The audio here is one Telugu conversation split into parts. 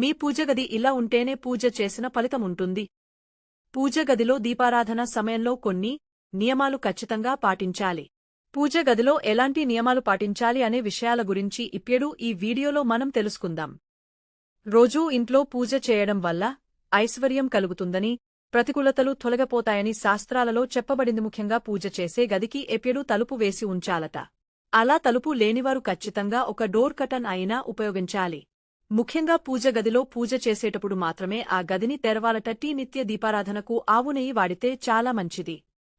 మీ పూజగది ఇలా ఉంటేనే పూజ చేసిన ఫలితం ఉంటుంది. పూజగదిలో దీపారాధన సమయంలో కొన్ని నియమాలు ఖచ్చితంగా పాటించాలి. పూజగదిలో ఎలాంటి నియమాలు పాటించాలి అనే విషయాల గురించి ఇప్పుడు ఈ వీడియోలో మనం తెలుసుకుందాం. రోజూ ఇంట్లో పూజ చేయడం వల్ల ఐశ్వర్యం కలుగుతుందని ప్రతికూలతలు తొలగపోతాయని శాస్త్రాలలో చెప్పబడింది ముఖ్యంగా పూజ చేసే గదికి ఎప్పుడూ తలుపు వేసి ఉంచాలట. అలా తలుపు లేనివారు ఖచ్చితంగా ఒక డోర్ కటన్ అయినా ఉపయోగించాలి. ముఖ్యంగా పూజ గదిలో పూజ చేసేటప్పుడు మాత్రమే ఆ గదిని తెరవాలటట్టి నిత్య దీపారాధనకు ఆవు నెయ్యి వాడితే చాలా మంచిది.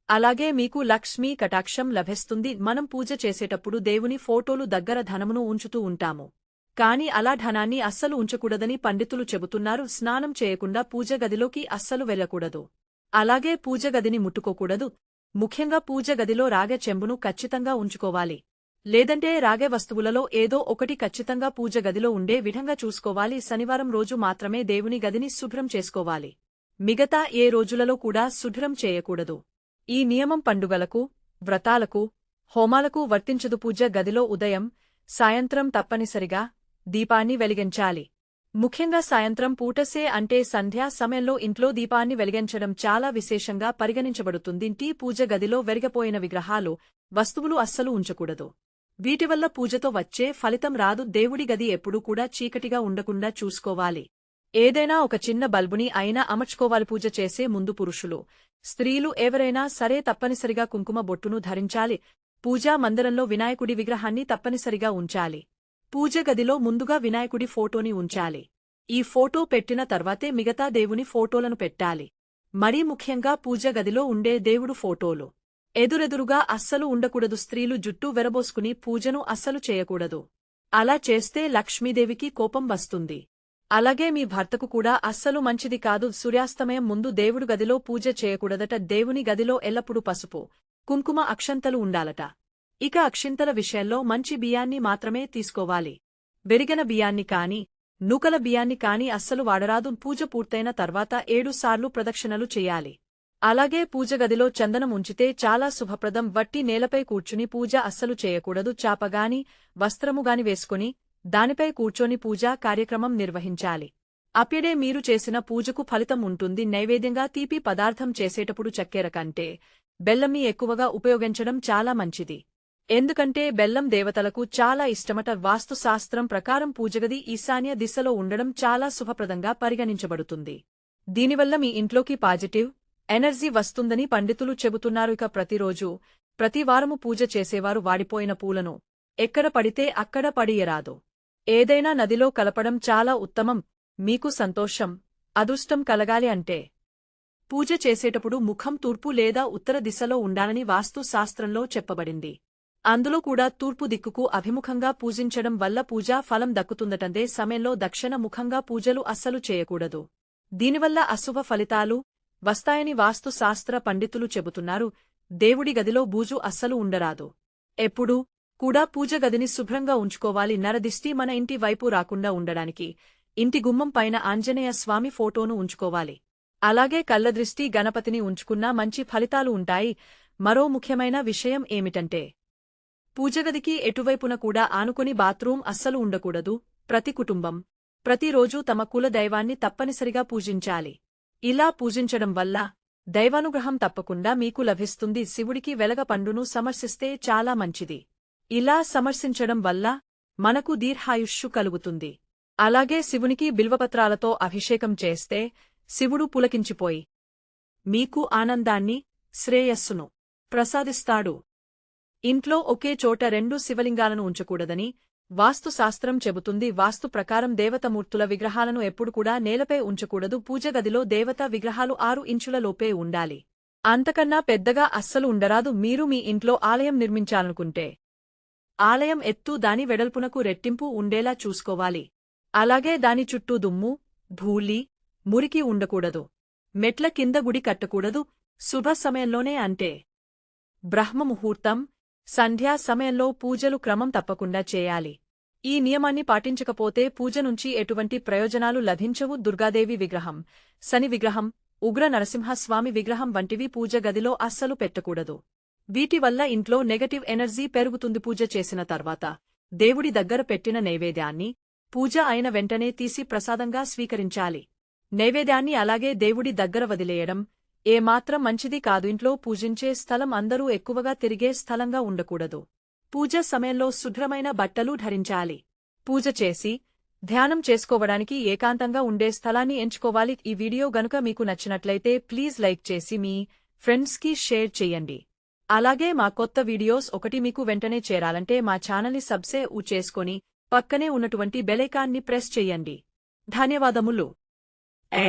అలాగే మీకు లక్ష్మీ కటాక్షం లభిస్తుంది. మనం పూజ చేసేటప్పుడు దేవుని ఫోటోలు దగ్గర ధనమును ఉంచుతూ ఉంటాము. కాని అలా ధనాన్ని అస్సలు ఉంచకూడదని పండితులు చెబుతున్నారు. స్నానం చేయకుండా పూజ గదిలోకి అస్సలు వెళ్ళకూడదు. అలాగే పూజ గదిని ముట్టుకోకూడదు. ముఖ్యంగా పూజ గదిలో రాగ చెంబును ఖచ్చితంగా ఉంచుకోవాలి. లేదంటే రాగే వస్తువులలో ఏదో ఒకటి ఖచ్చితంగా పూజ గదిలో ఉండే విధంగా చూసుకోవాలి. శనివారం రోజు మాత్రమే దేవుని గదిని శుభ్రం చేసుకోవాలి. మిగతా ఏ రోజులలో కూడా శుభ్రం చేయకూడదు. ఈ నియమం పండుగలకు వ్రతాలకు హోమాలకు వర్తించదు. పూజ గదిలో ఉదయం సాయంత్రం తప్పనిసరిగా దీపాన్ని వెలిగించాలి. ముఖ్యంగా సాయంత్రం పూటసే అంటే సంధ్యా సమయంలో ఇంట్లో దీపాన్ని వెలిగించడం చాలా విశేషంగా పరిగణించబడుతుంది. టీ పూజ గదిలో వెరిగపోయిన విగ్రహాలు వస్తువులు అస్సలు ఉంచకూడదు. వీటివల్ల పూజతో వచ్చే ఫలితం రాదు. దేవుడి గది ఎప్పుడూ కూడా చీకటిగా ఉండకుండా చూసుకోవాలి. ఏదైనా ఒక చిన్న బల్బుని అయినా అమర్చుకోవాలి. పూజ చేసే ముందు పురుషులు స్త్రీలు ఎవరైనా సరే తప్పనిసరిగా కుంకుమ బొట్టును ధరించాలి. పూజా మందిరంలో వినాయకుడి విగ్రహాన్ని తప్పనిసరిగా ఉంచాలి. పూజ గదిలో ముందుగా వినాయకుడి ఫోటోని ఉంచాలి. ఈ ఫోటో పెట్టిన తర్వాతే మిగతా దేవుని ఫోటోలను పెట్టాలి. మరీ ముఖ్యంగా పూజ గదిలో ఉండే దేవుడు ఫోటోలు. ఎదురెదురుగా అస్సలు ఉండకూడదు. స్త్రీలు జుట్టు వెరబోసుకుని పూజను అస్సలు చేయకూడదు. అలా చేస్తే లక్ష్మీదేవికి కోపం వస్తుంది. అలాగే మీ భర్తకు కూడా అస్సలు మంచిది కాదు. సూర్యాస్తమయం ముందు దేవుడు గదిలో పూజ చేయకూడదట. దేవుని గదిలో ఎల్లప్పుడూ పసుపు కుంకుమ అక్షంతలు ఉండాలట. ఇక అక్షింతల విషయంలో మంచి బియ్యాన్ని మాత్రమే తీసుకోవాలి. వెరిగన బియ్యాన్ని కాని నూకల బియ్యాన్ని కాని అస్సలు వాడరాదు. పూజ పూర్తయిన తర్వాత ఏడు సార్లు ప్రదక్షిణలు చెయ్యాలి అలాగే పూజగదిలో చందనం ఉంచితే చాలా శుభప్రదం. వట్టి నేలపై కూర్చుని పూజ అస్సలు చేయకూడదు. చాపగాని వస్త్రముగాని వేసుకుని దానిపై కూర్చొని పూజా కార్యక్రమం నిర్వహించాలి. అప్పుడే మీరు చేసిన పూజకు ఫలితం ఉంటుంది. నైవేద్యంగా తీపి పదార్థం చేసేటప్పుడు చక్కెర కంటే బెల్లంని ఎక్కువగా ఉపయోగించడం చాలా మంచిది. ఎందుకంటే బెల్లం దేవతలకు చాలా ఇష్టమట. వాస్తుశాస్త్రం ప్రకారం పూజగది ఈశాన్య దిశలో ఉండడం చాలా శుభప్రదంగా పరిగణించబడుతుంది. దీనివల్ల మీ ఇంట్లోకి పాజిటివ్ ఎనర్జీ వస్తుందని పండితులు చెబుతున్నారు. ఇక ప్రతిరోజూ ప్రతివారము పూజ చేసేవారు వాడిపోయిన పూలను ఎక్కడ పడితే అక్కడ పడియరాదు. ఏదైనా నదిలో కలపడం చాలా ఉత్తమం మీకు సంతోషం అదృష్టం కలగాలి అంటే. పూజ చేసేటప్పుడు ముఖం తూర్పు లేదా ఉత్తర దిశలో ఉండాలని వాస్తు శాస్త్రంలో చెప్పబడింది. అందులో కూడా తూర్పు దిక్కుకు అభిముఖంగా పూజించడం వల్ల పూజా ఫలం దక్కుతుందటందే సమయంలో దక్షిణ ముఖంగా పూజలు అస్సలు చేయకూడదు. దీనివల్ల అశుభ ఫలితాలు వస్తాయని వాస్తుశాస్త్ర పండితులు చెబుతున్నారు దేవుడి గదిలో బూజు అస్సలు ఉండరాదు. ఎప్పుడూ కూడా పూజ గదిని శుభ్రంగా ఉంచుకోవాలి నరదిష్టి మన ఇంటి వైపు రాకుండా ఉండడానికి. ఇంటి గుమ్మం పైన ఆంజనేయ స్వామి ఫోటోను ఉంచుకోవాలి. అలాగే కళ్ళదృష్టి గణపతిని ఉంచుకున్నా మంచి ఫలితాలు ఉంటాయి. మరో ముఖ్యమైన విషయం ఏమిటంటే పూజగదికి ఎటువైపున కూడా ఆనుకుని బాత్రూం అస్సలు ఉండకూడదు. ప్రతి కుటుంబం ప్రతిరోజూ తమ కుల దైవాన్ని తప్పనిసరిగా పూజించాలి. ఇలా పూజించడం వల్ల దైవానుగ్రహం తప్పకుండా మీకు లభిస్తుంది. శివుడికి వెలగ పండును సమర్శిస్తే చాలా మంచిది. ఇలా సమర్శించడం వల్ల మనకు దీర్ఘాయుష్షు కలుగుతుంది. అలాగే శివునికి బిల్వపత్రాలతో అభిషేకం చేస్తే శివుడు పులకించిపోయి మీకు ఆనందాన్ని శ్రేయస్సును ప్రసాదిస్తాడు. ఇంట్లో ఒకే చోట రెండు శివలింగాలను ఉంచకూడదని వాస్తుశాస్త్రం చెబుతుంది. వాస్తు ప్రకారం దేవతమూర్తుల విగ్రహాలను ఎప్పుడు కూడా నేలపై ఉంచకూడదు. పూజగదిలో దేవతా విగ్రహాలు ఆరు ఇంచుల లోపే ఉండాలి. అంతకన్నా పెద్దగా అస్సలు ఉండరాదు. మీరు మీ ఇంట్లో ఆలయం నిర్మించాలనుకుంటే. ఆలయం ఎత్తు దాని వెడల్పునకు రెట్టింపు ఉండేలా చూసుకోవాలి. అలాగే దాని చుట్టూ దుమ్ము ధూళి మురికి ఉండకూడదు. మెట్ల కింద గుడి కట్టకూడదు. శుభ సమయంలోనే అంటే. బ్రహ్మముహూర్తం సంధ్యా సమయంలో పూజలు క్రమం తప్పకుండా చేయాలి. ఈ నియమాన్ని పాటించకపోతే పూజ నుంచి ఎటువంటి ప్రయోజనాలు లభించవు. దుర్గాదేవి విగ్రహం శని విగ్రహం ఉగ్ర నరసింహస్వామి విగ్రహం వంటివి పూజ గదిలో అస్సలు పెట్టకూడదు. వీటి వల్ల ఇంట్లో నెగటివ్ ఎనర్జీ పెరుగుతుంది. పూజ చేసిన తర్వాత దేవుడి దగ్గర పెట్టిన నైవేద్యాన్ని పూజ అయిన వెంటనే తీసి ప్రసాదంగా స్వీకరించాలి. నైవేద్యాన్ని అలాగే దేవుడి దగ్గర వదిలేయడం ఏమాత్రం మంచిది కాదు. ఇంట్లో పూజించే స్థలం అందరూ ఎక్కువగా తిరిగే స్థలంగా ఉండకూడదు. పూజ సమయంలో శుభ్రమైన బట్టలు ధరించాలి. పూజ చేసి ధ్యానం చేసుకోవడానికి ఏకాంతంగా ఉండే స్థలాన్ని ఎంచుకోవాలి. ఈ వీడియో గనుక మీకు నచ్చినట్లయితే ప్లీజ్ లైక్ చేసి మీ ఫ్రెండ్స్కి షేర్ చెయ్యండి అలాగే మా కొత్త వీడియోస్ ఒకటి మీకు వెంటనే చేరాలంటే మా ఛానల్ని సబ్సే ఊ చేసుకొని పక్కనే ఉన్నటువంటి బెలైకాన్ని ప్రెస్ చెయ్యండి ధన్యవాదములు. ఏ